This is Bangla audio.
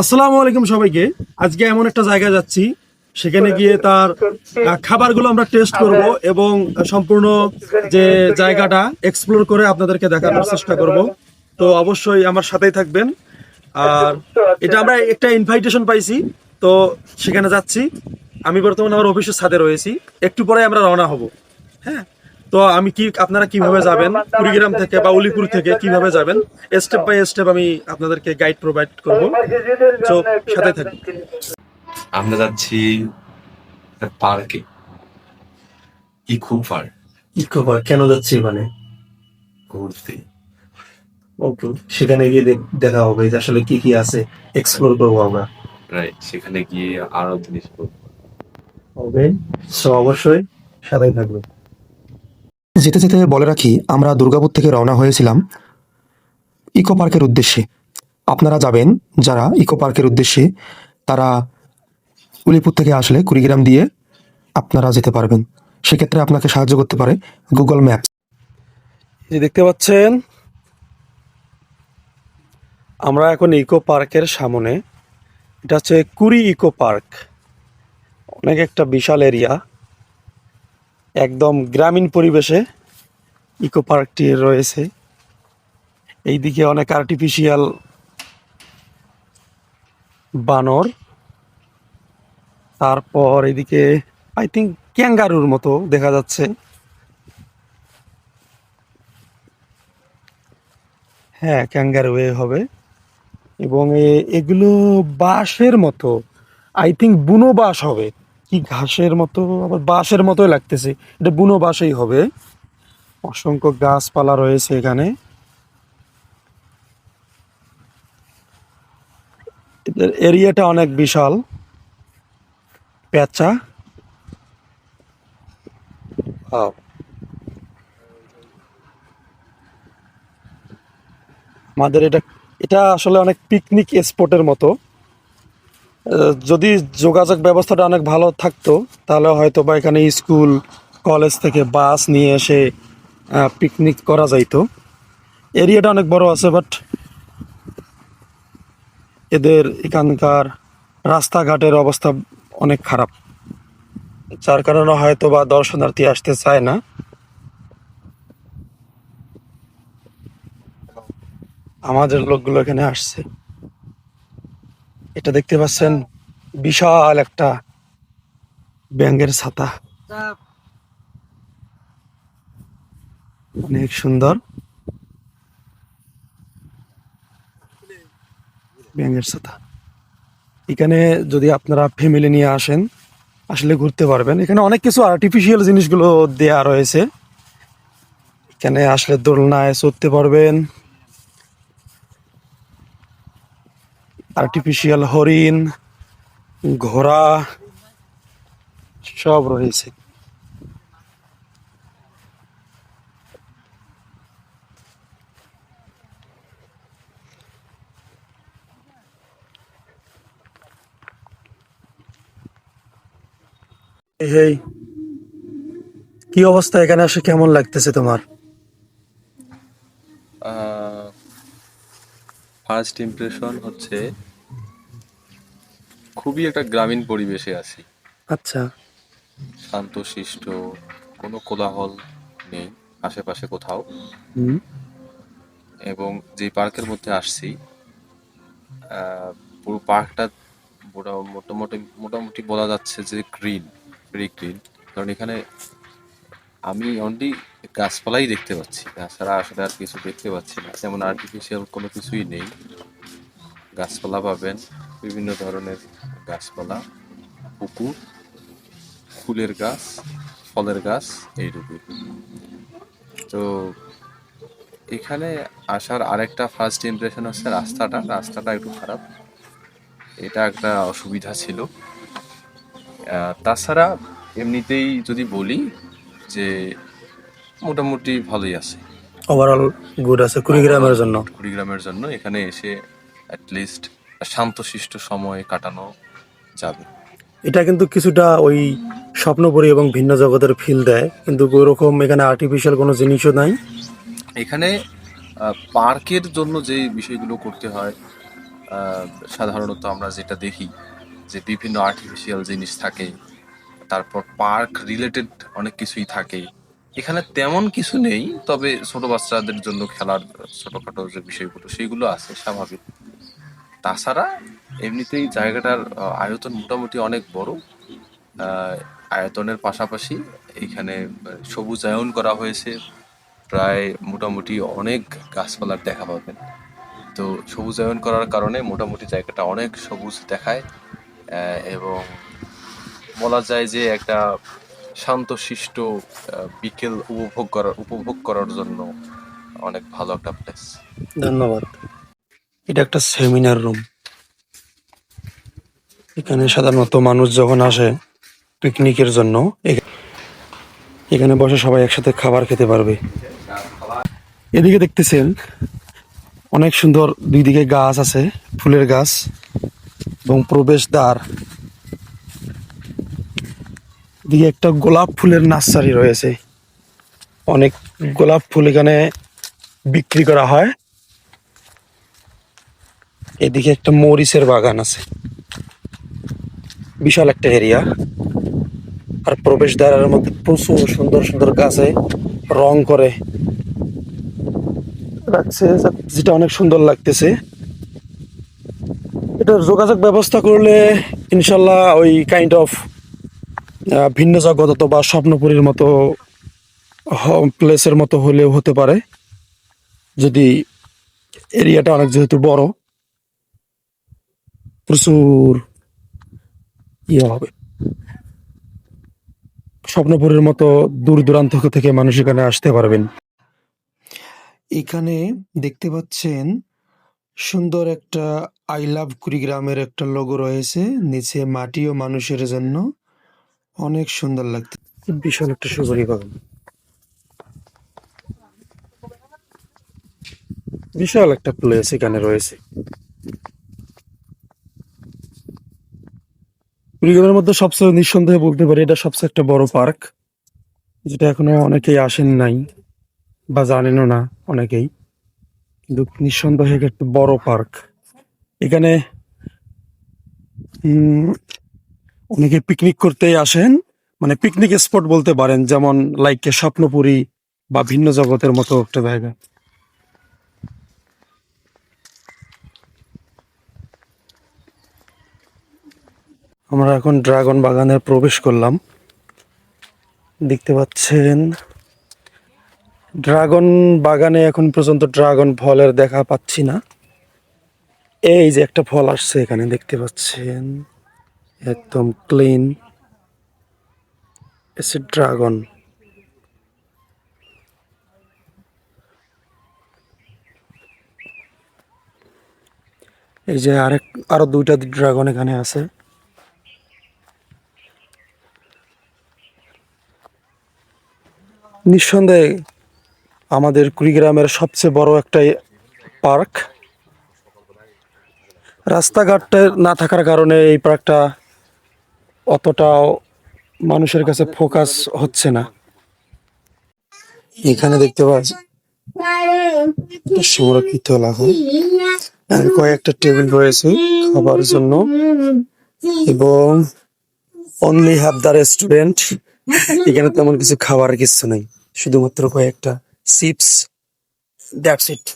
আসসালামু আলাইকুম সবাইকে। আজকে এমন একটা জায়গায় যাচ্ছি, সেখানে গিয়ে তার খাবারগুলো আমরা টেস্ট করব এবং সম্পূর্ণ যে জায়গাটা এক্সপ্লোর করে আপনাদেরকে দেখানোর চেষ্টা করব। তো অবশ্যই আমার সাথেই থাকবেন। আর এটা আমরা একটা ইনভাইটেশন পাইছি, তো সেখানে যাচ্ছি। আমি বর্তমানে আমার অফিসের সাথে রয়েছি। একটু পরে আমরা রওনা হব। হ্যাঁ? তো আমি কি আপনারা কীভাবে যাবেন? কুড়িগ্রাম থেকে বা উলিপুর থেকে কীভাবে যাবেন? স্টেপ বাই স্টেপ আমি আপনাদেরকে গাইড প্রোভাইড করব। তো সাথে থাকুন। আমরা যাচ্ছি পার্কে ইকো পার্ক ইকো পার্ক কেন যাচ্ছি মানে ঘুরতে। ওকে সেখানে গিয়ে দেখ- দেখা হবে যে আসলে কি কি আছে এক্সপ্লোর করব আমরা। রাইট সেখানে গিয়ে আরও জিনিস করব। ওকে সো অবশ্যই সাথেই থাকবে যেতে যেতে বলে রাখি, আমরা দুর্গাপুর থেকে রওনা হয়েছিলাম ইকো পার্কের উদ্দেশ্যে। আপনারা যাবেন, যারা ইকো পার্কের উদ্দেশ্যে, তারা উলিপুর থেকে আসলে কুড়িগ্রাম দিয়ে আপনারা যেতে পারবেন। সেক্ষেত্রে আপনাকে সাহায্য করতে পারে গুগল ম্যাপস। যে দেখতে পাচ্ছেন, আমরা এখন ইকো পার্কের সামনে। এটা হচ্ছে কুড়ি ইকো পার্ক। অনেক একটা বিশাল এরিয়া। একদম গ্রামীণ পরিবেশে। ইকো পার্কটি রয়েছে। এইদিকে অনেক আর্টিফিশিয়াল বানর। তারপর এদিকে আই থিঙ্ক ক্যাঙ্গারুর মতো দেখা যাচ্ছে। হ্যাঁ ক্যাঙ্গারুয়ে হবে। এবং এগুলো বাঁশের মতো। আই থিঙ্ক বুনো বাঁশ হবে। কি ঘাসের মতো? আবার বাঁশের মতোই লাগতেছে। এটা বুনো বাঁশেই হবে। অসংখ্য গাছপালা রয়েছে এখানে। এদের এরিয়াটা অনেক বিশাল। পেঁচা আমাদের এটা এটা আসলে অনেক পিকনিক স্পটের মতো। যদি যোগাযোগ ব্যবস্থাটা অনেক ভালো থাকতো তাহলে হয়তো বা এখানে স্কুল কলেজ থেকে বাস নিয়ে এসে পিকনিক করা যাইতো। এরিয়াটা অনেক বড় আছে বাট এদের এখানকার রাস্তাঘাটের অবস্থা অনেক খারাপ। যার কারণে হয়তো বা দর্শনার্থী আসতে চায় না। আমাদের লোকগুলো এখানে আসছে। এটা দেখতে পাচ্ছেন, বিশাল একটা ব্যাঙের ছাতা। অনেক সুন্দর। ব্যাঙের ছাতা। এখানে যদি আপনারা ফ্যামিলি নিয়ে আসেন, আসলে ঘুরতে পারবেন। এখানে অনেক কিছু আর্টিফিশিয়াল জিনিসগুলো দেয়া রয়েছে। এখানে আসলে দোলনায় চড়তে পারবেন। আর্টিফিশিয়াল হরিণ, ঘোড়া, সব রয়েছে। এই কি অবস্থা এখানে আসে? কেমন লাগতেছে তোমার? ফার্স্ট ইমপ্রেশন হচ্ছে খুবই একটা গ্রামীণ পরিবেশে আছি। আচ্ছা। শান্তশিষ্ট কোনো কোলাহল নেই আশেপাশে কোথাও। এবং যে পার্কের মধ্যে আসছি আহ, পুরো পার্কটা মোটা- মোটামুটি মোটামুটি বলা যাচ্ছে যে গ্রিন ভেরি গ্রিন কারণ এখানে আমি অনলি গাছপালাই দেখতে পাচ্ছি। তাছাড়া আসলে আর কিছু দেখতে পাচ্ছি না। যেমন আর্টিফিশিয়াল কোনো কিছুই নেই। গাছপালা পাবেন, বিভিন্ন ধরনের গাছপালা, পুকুর, ফুলের গাছ, ফলের গাছ, এইটুকুই। তো এখানে আসার আরেকটা ফার্স্ট ইমপ্রেশন হচ্ছে রাস্তাটা। রাস্তাটা একটু খারাপ। এটা একটা অসুবিধা ছিল। তাছাড়া এমনিতেই যদি বলি যে মোটামুটি ভালোই আছে। ওভারঅল গুড আছে কুড়িগ্রামের জন্য। কুড়িগ্রামের জন্য এখানে এসে অ্যাটলিস্ট শান্তশিষ্ট সময় কাটানো যাবে। এটা কিন্তু কিছুটা ওই স্বপ্নপুরী এবং ভিন্ন জগতের ফিল দেয় কিন্তু ওরকম এখানে আর্টিফিশিয়াল কোনো জিনিসও নাই। এখানে পার্কের জন্য যে বিষয়গুলো করতে হয় সাধারণত আমরা যেটা দেখি যে বিভিন্ন আর্টিফিশিয়াল জিনিস থাকে, তারপর পার্ক রিলেটেড অনেক কিছুই থাকে। এখানে তেমন কিছু নেই, তবে ছোট বাচ্চাদের জন্য খেলার ছোটখাটো যে বিষয়গুলো, সেগুলো আছে স্বাভাবিক। তাছাড়া এমনিতেই জায়গাটার আয়তন মোটামুটি অনেক বড়। আয়তনের পাশাপাশি এখানে সবুজায়ন করা হয়েছে। প্রায় মোটামুটি অনেক গাছপালার দেখা পাবেন। তো সবুজায়ন করার কারণে মোটামুটি জায়গাটা অনেক সবুজ দেখায়। এবং বলা যায় যে একটা শান্তশিষ্ট আহ, বিকেল উপভোগ করার উপভোগ করার জন্য অনেক ভালো একটা প্লেস ধন্যবাদ। এটা একটা সেমিনার রুম এখানে সাধারণত মানুষ যখন আসে পিকনিকের জন্য এখানে বসে সবাই একসাথে খাবার খেতে পারবে। এদিকে দেখতেছেন অনেক সুন্দর দুই দিকে গাছ আছে ফুলের গাছ। এবং প্রবেশদ্বার। এদিকে একটা গোলাপ ফুলের নার্সারি রয়েছে। অনেক গোলাপ ফুল এখানে বিক্রি করা হয়। এদিকে একটা মরিচের বাগান আছে। বিশাল একটা এরিয়া। আর প্রবেশদ্বারের মধ্যে প্রচুর সুন্দর সুন্দর গাছে রং করে রাখছে, যেটা অনেক সুন্দর লাগতেছে। এটা যোগাযোগ ব্যবস্থা করলে ইনশাল্লাহ ওই কাইন্ড অফ ভিন্ন জগৎ বা স্বপ্নপুরীর মতো প্লেসের মতো হলেও হতে পারে। যদি এরিয়াটা অনেক যেহেতু বড়, প্রচুর ইয়ে হবে। স্বপ্নপুরের মতো দূর দূরান্ত থেকে মানুষ এখানে আসতে পারবেন। এখানে দেখতে পাচ্ছেন সুন্দর একটা আই লাভ কুড়িগ্রামের একটা লোগো রয়েছে, নিচে মাটি ও মানুষের জন্য। অনেক সুন্দর লাগছে বিশাল একটা সুগরি বাগান। বিশাল একটা প্লেস এখানে রয়েছে। কুড়িগ্রামের মধ্যে সবচেয়ে নিঃসন্দেহে বলতে পারি, এটা সবচেয়ে একটা বড় পার্ক। যেটা এখনও অনেকেই আসেন নাই, বা জানেনও না অনেকেই। কিন্তু নিঃসন্দেহে একটা বড় পার্ক। এখানে অনেকে পিকনিক করতেই আসেন। মানে পিকনিক স্পট বলতে পারেন, যেমন লাইক স্বপ্নপুরী বা ভিন্ন জগতের মতো একটা জায়গা। আমরা এখন ড্রাগন বাগানে প্রবেশ করলাম। দেখতে পাচ্ছেন, ড্রাগন বাগানে এখন পর্যন্ত ড্রাগন ফলের দেখা পাচ্ছি না। এই যে একটা ফল আসছে এখানে, দেখতে পাচ্ছেন? একদম ক্লিন এসে ড্রাগন এই যে আরেক, আরও দুইটা ড্রাগন এখানে আছে। নিঃসন্দেহে আমাদের কুড়িগ্রামের সবচেয়ে বড় একটা পার্ক। রাস্তাঘাটে না থাকার কারণে এই পার্কটা অতটাও মানুষের কাছে ফোকাস হচ্ছে না। এখানে দেখতে পাচ্ছি সংরক্ষিত এলাকা কয়েকটা টেবিল রয়েছে খাবার জন্য। এবং অনলি হ্যাভ দ্য রেস্টুরেন্ট এখানে তেমন কিছু খাবার কিছু নেই। শুধুমাত্র কয়েকটা চিপস দ্যাটস ইট